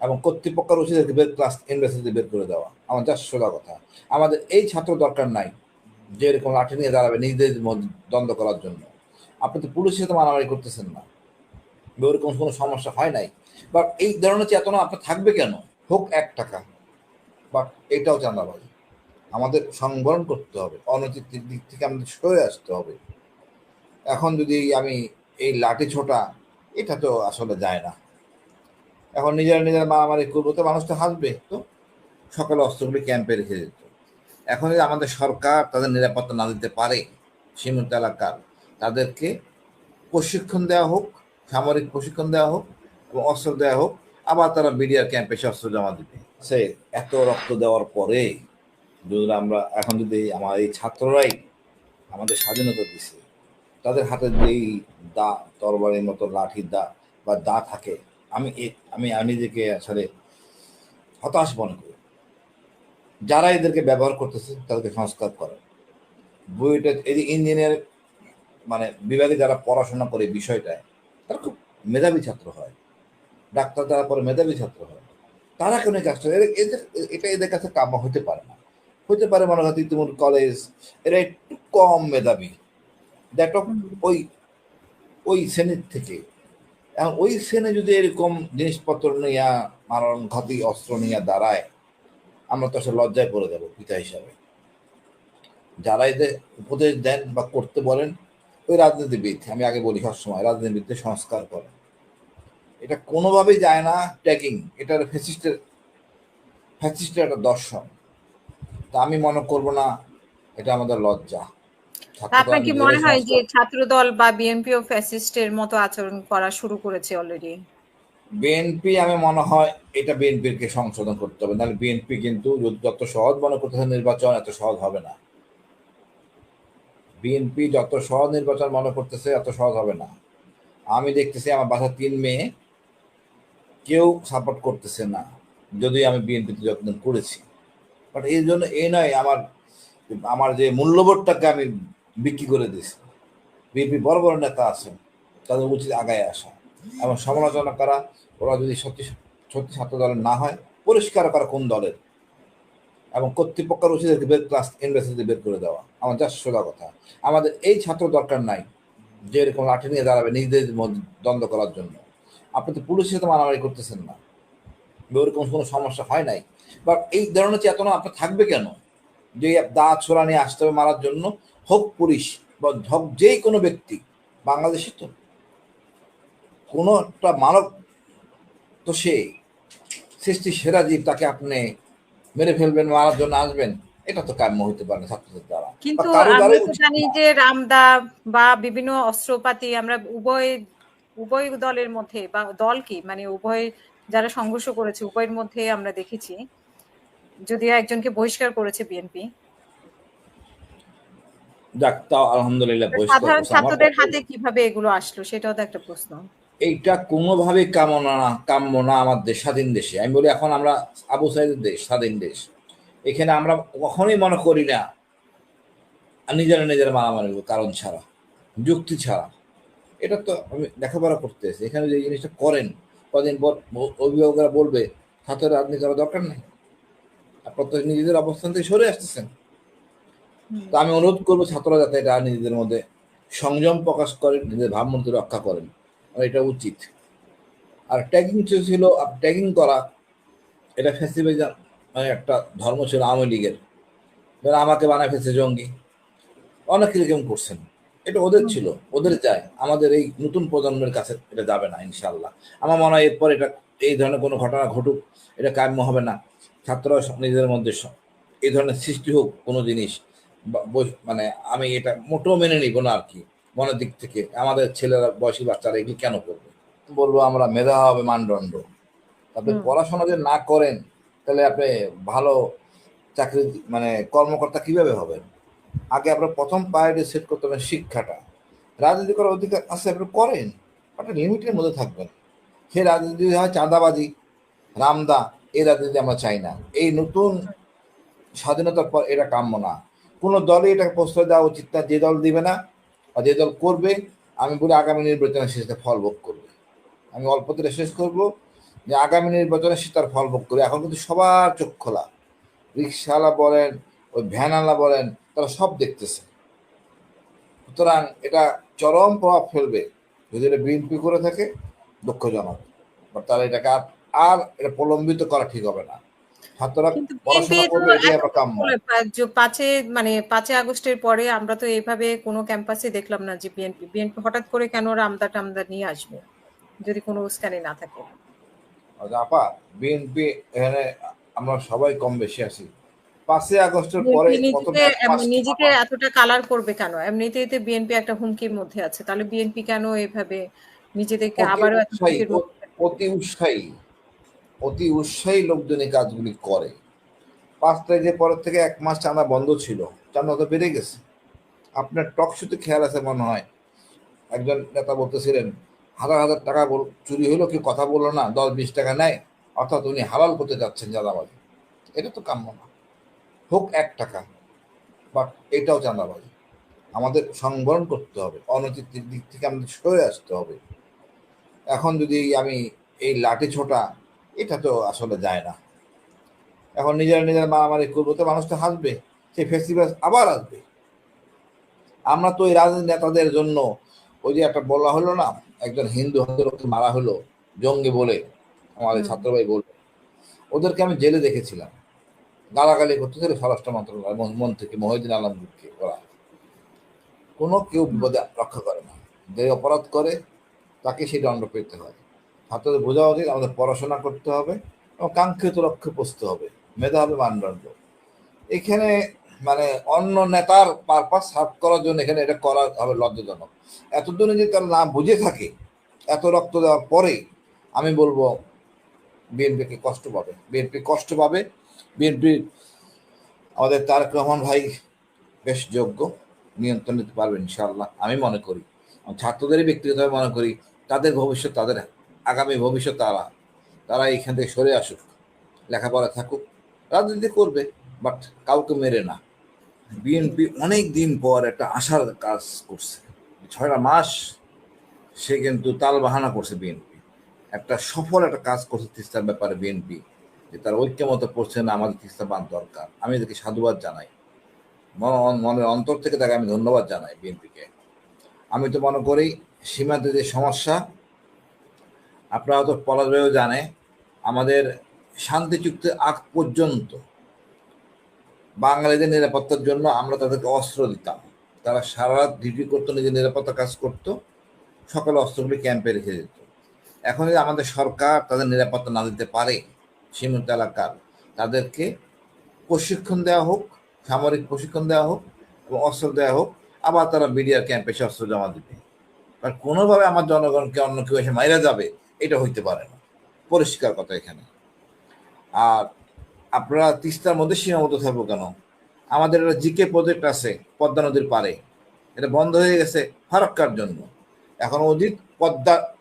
এবং কর্তৃপক্ষের উচিত বের ক্লাস ইউনিভার্সিটি বের করে দেওয়া। আমার যা সোজা কথা। আমাদের এই ছাত্র দরকার নাই যে এরকম লাঠি নিয়ে দাঁড়াবে নিজেদের দ্বন্দ্ব করার জন্য। আপনি তো পুলিশের সাথে মারামারি করতেছেন না। ওরকম কোনো সমস্যা হয় নাই। বা এই ধরনের চেতনা আপনার থাকবে কেন? হোক এক টাকা। বাট এটাও চাঁদাবাজি। আমাদের সংবরণ করতে হবে। অনৈতিক দিক থেকে আমাদের সরে আসতে হবে। এখন যদি আমি এই লাঠি ছোটা এটা তো আসলে যায় না। এখন নিজেরা নিজেরা মারামারি করব তো মানুষ তো হাসবে, তো সকালে অস্ত্রগুলি ক্যাম্পে রেখে যেত এখন যদি আমাদের সরকার তাদের নিরাপত্তা না দিতে পারে, সীমিত এলাকার, তাদেরকে প্রশিক্ষণ দেওয়া হোক, সামরিক প্রশিক্ষণ দেওয়া হোক এবং অস্ত্র দেওয়া হোক, আবার তারা বিডিআর ক্যাম্পে এসে অস্ত্র জমা দিবে। সে এত রক্ত দেওয়ার পরে যদি আমরা এখন যদি আমার এই ছাত্ররাই আমাদের স্বাধীনতা দিছে, তাদের হাতে যেই দা তরবারের মতো লাঠির দা বা দা থাকে আমি আমি নিজেকে আসলে হতাশ মনে করি। যারা এদেরকে ব্যবহার করতেছে, তাদেরকে সংস্কার করে। বইটা এই ইঞ্জিনিয়ার মানে বিভাগে যারা পড়াশোনা করে বিষয়টায়, তারা খুব মেধাবী ছাত্র হয়। ডাক্তার যারা পরে মেধাবী ছাত্র হয়। তারা কেন এই কাজটা এদের- এটা এদের কাছে কাম্য হতে পারে না। হতে পারে মনে হয় ইতিমধ্যে কলেজ এরা একটু কম মেধাবী। দ্যাট ওই ওই শ্রেণির থেকে এখন ওই শ্রেণি যদি এরকম জিনিসপত্র নিয়ে, মারণ ঘাতি অস্ত্র নিয়ে দাঁড়ায়, আমরা তো আসলে লজ্জায় পড়ে যাব পিতা হিসাবে। যারা এদের উপদেশ দেন বা করতে বলেন, ওই রাজনীতিবিদ, আমি আগে বলি সবসময়, রাজনীতিবিদদের সংস্কার করেন এটা কোনোভাবেই যায় না ট্যাগিং এটার ফ্যাসিস্টের ফ্যাসিস্টের একটা দর্শন। তা আমি মনে করব না, এটা আমাদের লজ্জা। আপনার কি মনে হয় যে ছাত্রদল বা বিএনপি ও ফ্যাসিস্টের মতো আচরণ করা শুরু করেছে অলরেডি বিএনপি আমি মনে হয় এটা বিএনপির কে সংশোধন করতে হবে। নাহলে বিএনপি কিন্তু যত- সহজ মনে নির্বাচন এত সহজ হবে না। বিএনপি যত সহজ নির্বাচন মনে করতেছে এত সহজ হবে না। আমি দেখতেছি আমার বাসার তিন মেয়ে কেউ সাপোর্ট করতেছে না যদি আমি বিএনপিতে যতদিন করেছি। বাট এই জন্য এই নয় আমার আমার যে মূল্যবোধটাকে আমি বিক্রি করে দিয়েছি। বিএনপি বড় বড় নেতা আছেন, তাদের উচিত আগায় আসা। এবং সমালোচনা করা, ওরা যদি সত্যি সত্যি ছাত্র দলের না হয়, পরিষ্কার করা কোন দলের? এবং কর্তৃপক্ষের উচিত বের ক্লাস ইউনিভার্সিটি বের করে দেওয়া। আমার যা সোজা কথা। আমাদের এই ছাত্র দরকার নাই যে এরকম লাঠি নিয়ে দাঁড়াবে নিজেদের দ্বন্দ্ব করার জন্য। আপনি তো পুলিশের সাথে মারামারি করতেছেন না। ওরকম কোনো সমস্যা হয় নাই। বা এই ধরনের চেতনা আপনার থাকবে কেন? যে দা ছোড়া নিয়ে আসতে হবে মারার জন্য হোক পুলিশ বা হোক যেই কোনো ব্যক্তি বাংলাদেশে তো কোনো একটা মানব তো সে সৃষ্টি সেরা জীব তাকে আপনি মেরে ফেলবেন মারার জন্য আসবেন এটা তো কাম্য হতে পারে ছাত্রদের দ্বারা। কিন্তু আমরা তো জানি যে রামদা বা বিভিন্ন অস্ত্রপাতি আমরা উভয় উভয় দলের মধ্যে বা দল কি মানে উভয় যারা সংঘর্ষ করেছে উভয়ের মধ্যে আমরা দেখেছি যদিও একজনকে বহিষ্কার করেছে বিএনপি যাক তাও আলহামদুলিল্লাহ সাধারণ ছাত্রদের হাতে কীভাবে এগুলো আসলো সেটাও তো একটা প্রশ্ন। এইটা কোনোভাবেই কামনা না কাম্য না আমাদের স্বাধীন দেশে। আমি বলি এখন আমরা আবু সাইদের দেশ স্বাধীন দেশ। এখানে আমরা কখনোই মনে করি না নিজেরা নিজেরা মারামারি কারণ ছাড়া যুক্তি ছাড়া। এটা তো আমি লেখাপড়া করতে এসে এখানে যে জিনিসটা করেন কদিন পর অভিভাবকরা বলবে ছাত্রের রাজনীতি করার দরকার নেই। আপনার তো নিজেদের অবস্থান থেকে সরে আসতেছেন। তো আমি অনুরোধ করব ছাত্ররা যাতে এটা নিজেদের মধ্যে সংযম প্রকাশ করেন নিজেদের ভাবমূর্তি রক্ষা করেন। এটা উচিত। আর ট্যাগিং ছিল আর ট্যাগিং করা এটা ফেস্টিভ্যাল মানে একটা ধর্ম ছিল আওয়ামী লীগের। যারা আমাকে বানায় ফেলছে জঙ্গি। অনেক রকম করছেন। এটা ওদের ছিল ওদের যায় আমাদের এই নতুন প্রজন্মের কাছে এটা যাবে না ইনশাল্লাহ আমার মনে হয় এরপর এটা এই ধরনের কোনো ঘটনা ঘটুক এটা কাম্য হবে না। ছাত্ররা নিজেদের মধ্যে এই ধরনের সৃষ্টি হোক কোনো জিনিস মানে আমি এটা মোটেও মেনে নিব না আর কি মনের দিক থেকে। আমাদের ছেলেরা বয়সী বাচ্চারা এগুলি কেন করবে? বলব আমরা মেধা হবে মানদণ্ড। আপনি পড়াশোনা যদি না করেন তাহলে আপনি ভালো চাকরি মানে কর্মকর্তা কীভাবে হবেন? আগে আপনার প্রথম প্রায়োরিটি সেট করতে হবে শিক্ষাটা। রাজনীতি করার অধিকার আছে আপনি করেন একটা লিমিটের মধ্যে থাকবেন। সে রাজনীতি হয় চাঁদাবাজি রামদা এই রাজনীতি আমরা চাই না। এই নতুন স্বাধীনতার পর এটা কাম্য না। কোনো দলই এটাকে প্রশ্রয় দেওয়া উচিত না, যে দল দিবে না বা যে দল করবে, আমি বলি আগামী নির্বাচনে শেষে ফল ভোগ করবে। আমি অল্প দিনে শেষ করব যে আগামী নির্বাচনে সে তার ফল ভোগ করে এখন কিন্তু সবার চোখ খোলা। রিক্সাওয়ালা বলেন, ওই ভ্যানওয়ালা বলেন, তারা সব দেখতেছে। সুতরাং এটা চরম প্রভাব ফেলবে যদি এটা বিএনপি করে থাকে দুঃখজনক। বা তারা এটাকে আর আর এটা প্রলম্বিত করা ঠিক হবে না। ছাত্ররা পড়াশোনা করবে এটাই আমরা কাম্য। পাঁচে মানে পাঁচে আগস্টের পরে আমরা তো এইভাবে কোনো ক্যাম্পাসে দেখলাম না যে বিএনপি বিএনপি হঠাৎ করে কেন রামদা টামদা নিয়ে আসবে যদি কোনো উস্কানি না থাকে। আপা বিএনপি এখানে আমরা সবাই কম বেশি আছি। পাঁচই আগস্টের পরে নিজেকে এতটা কালার করবে কেন? এমনিতেই তো বিএনপি একটা হুমকির মধ্যে আছে। তাহলে বিএনপি কেন এইভাবে নিজেদেরকে আবারও এত অতি উৎসাহী। অতি উৎসাহী লোকজন এই কাজগুলি করে। পাঁচ তারিখের পরের থেকে এক মাস চাঁদা বন্ধ ছিল। চাঁদা তো বেড়ে গেছে। আপনার টক শুতে খেয়াল আছে মনে হয়? একজন নেতা বলতেছিলেন, হাজার হাজার টাকা চুরি হলো কি কথা বলল না, দশ বিশ টাকা নেয়, অর্থাৎ উনি হালাল করতে যাচ্ছেন চাঁদাবাজি। এটা তো কাম্য না। হোক এক টাকা, বাট এটাও চাঁদাবাজি। আমাদের সংবরণ করতে হবে অনৈতিক দিক থেকে আমাদের সরে আসতে হবে। এখন যদি আমি এই লাঠি ছোটা এটা তো আসলে যায় না। এখন নিজেরা নিজেরা মারামারি করব তো মানুষ তো হাসবে সেই ফেস্টিভ্যাল আবার আসবে। আমরা তো এই রাজনীতি নেতাদের জন্য ওই যে একটা বলা হলো না একজন হিন্দু লোককে মারা হলো জঙ্গি বলে আমাদের হুম। ছাত্রভাই বলবে ওদেরকে আমি জেলে দেখেছিলাম। গালাগালি করতেছিল স্বরাষ্ট্র মন্ত্রণালয় মন- মন্ত্রীকে মহিউদ্দিন আলমগীরকে ওরা। কোনো কেউ বিপদে রক্ষা করে না। যে অপরাধ করে তাকে সেই দণ্ড পেতে হয়। ছাত্রদের বোঝা উচিত, আমাদের পড়াশোনা করতে হবে এবং কাঙ্ক্ষিত লক্ষ্যে পৌঁছতে হবে। মেধা হবে মানদণ্ড। এখানে মানে অন্য নেতার পারপাস সার্ভ করার জন্য এখানে এটা করা হবে লজ্জাজনক। এতদিনে যদি তারা না বুঝে থাকে, এত রক্ত দেওয়ার পরে আমি বলব বিএনপিকে কষ্ট পাবে। বিএনপি কষ্ট পাবে। বিএনপি আমাদের তারেক রহমান ভাই বেশ যোগ্য, নিয়ন্ত্রণ নিতে পারবে ইনশাআল্লাহ, আমি মনে করি। ছাত্রদেরই ব্যক্তিগতভাবে মনে করি, তাদের ভবিষ্যৎ তাদের আগামী ভবিষ্যৎ তারা তারা এইখান থেকে সরে আসুক, লেখাপড়া থাকুক, রাজনীতি করবে বাট কাউকে মেরে না। বিএনপি অনেক দিন পর একটা আশার কাজ করছে। ছয়টা মাস সে কিন্তু তাল বাহানা করছে বিএনপি একটা সফল একটা কাজ করছে তিস্তার ব্যাপারে বিএনপি যে তার ঐক্যমত পড়ছে না, আমাদের তিস্তা বান দরকার। আমি এদেরকে সাধুবাদ জানাই। মন- মনের অন্তর থেকে তাকে আমি ধন্যবাদ জানাই বিএনপিকে আমি তো মনে করি, সীমান্তে যে সমস্যা আপনারা তো পলাশবাইও জানে, আমাদের শান্তি চুক্তির আগ পর্যন্ত বাঙালিদের নিরাপত্তার জন্য আমরা তাদেরকে অস্ত্র দিতাম। তারা সারা রাত ডিউটি করতো, নিজের নিরাপত্তা কাজ করতো, সকালে অস্ত্রগুলি ক্যাম্পে রেখে দিত। এখন যদি আমাদের সরকার তাদের নিরাপত্তা না দিতে পারে, সীমিত এলাকার, তাদেরকে প্রশিক্ষণ দেওয়া হোক, সামরিক প্রশিক্ষণ দেওয়া হোক এবং অস্ত্র দেওয়া হোক, আবার তারা বিডিআর ক্যাম্পে এসে অস্ত্র জমা দিবে। কারণ কোনোভাবে আমার জনগণকে অন্য কেউ এসে মাইরা যাবে এটা হইতে পারে না। পরিষ্কার কথা এখানে। আর আপনারা তিস্তার মধ্যে সীমাবদ্ধ থাকব কেন? আমাদের একটা জিকে প্রজেক্ট আছে, পদ্মা নদীর পারে এটা বন্ধ হয়ে গেছে ফারাক্কার জন্য। এখন অধিক পদ্মা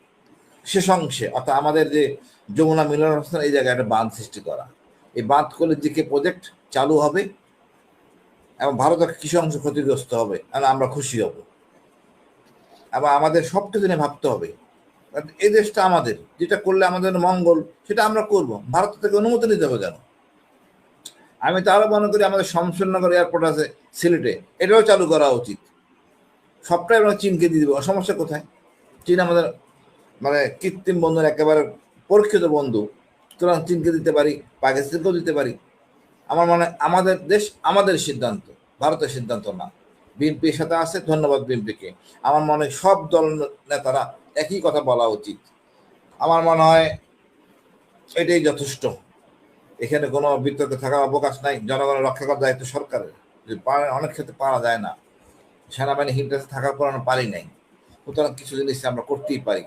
শেষ অংশে, অর্থাৎ আমাদের যে যমুনা মিলনাস্থান এই জায়গায় একটা বাঁধ সৃষ্টি করা। এই বাঁধ করলে জিকে প্রজেক্ট চালু হবে এবং ভারতের কিছু অংশ ক্ষতিগ্রস্ত হবে আর আমরা খুশি হব। এবং আমাদের সব কিছু নিয়ে ভাবতে হবে। এই দেশটা আমাদের, যেটা করলে আমাদের মঙ্গল, সেটা আমরা করব। ভারত থেকে অনুমতি নিতে হবে কেন? আমি তো আরও মনে করি আমাদের শমশেরনগর এয়ারপোর্ট আছে, সিলেটে। এটাও চালু করা উচিত। সবটাই আমরা চীনকে দিয়ে দেবো। সমস্যা কোথায়? চীন আমাদের মানে কৃত্রিম বন্ধুর একেবারে পরীক্ষিত বন্ধু। সুতরাং চীনকে দিতে পারি, পাকিস্তানকেও দিতে পারি। আমার মনে, আমাদের দেশ আমাদের সিদ্ধান্ত, ভারতের সিদ্ধান্ত না। বিএনপির সাথে আছে, ধন্যবাদ বিএনপিকে। আমার মনে হয় সব দল নেতারা একই কথা বলা উচিত। আমার মনে হয় এটাই যথেষ্ট। এখানে কোনো বিতর্ক থাকার অবকাশ নাই, জনগণের রক্ষা করার দায়িত্ব সরকারের। যে অনেক ক্ষেত্রে পারা যায় না। সেনাবাহিনী হিন্টাসে থাকার পর আমরা পারি নাই। সুতরাং কিছু জিনিস আমরা করতেই পারি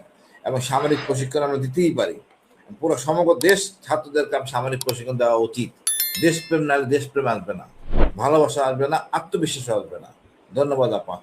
এবং সামরিক প্রশিক্ষণ আমরা দিতেই পারি। পুরো সমগ্র দেশ, ছাত্রদেরকে সামরিক প্রশিক্ষণ দেওয়া উচিত। দেশপ্রেম নাহলে দেশপ্রেম আসবে না। ভালোবাসা আসবে না আত্মবিশ্বাস আসবে না। ধন্যবাদ আপা।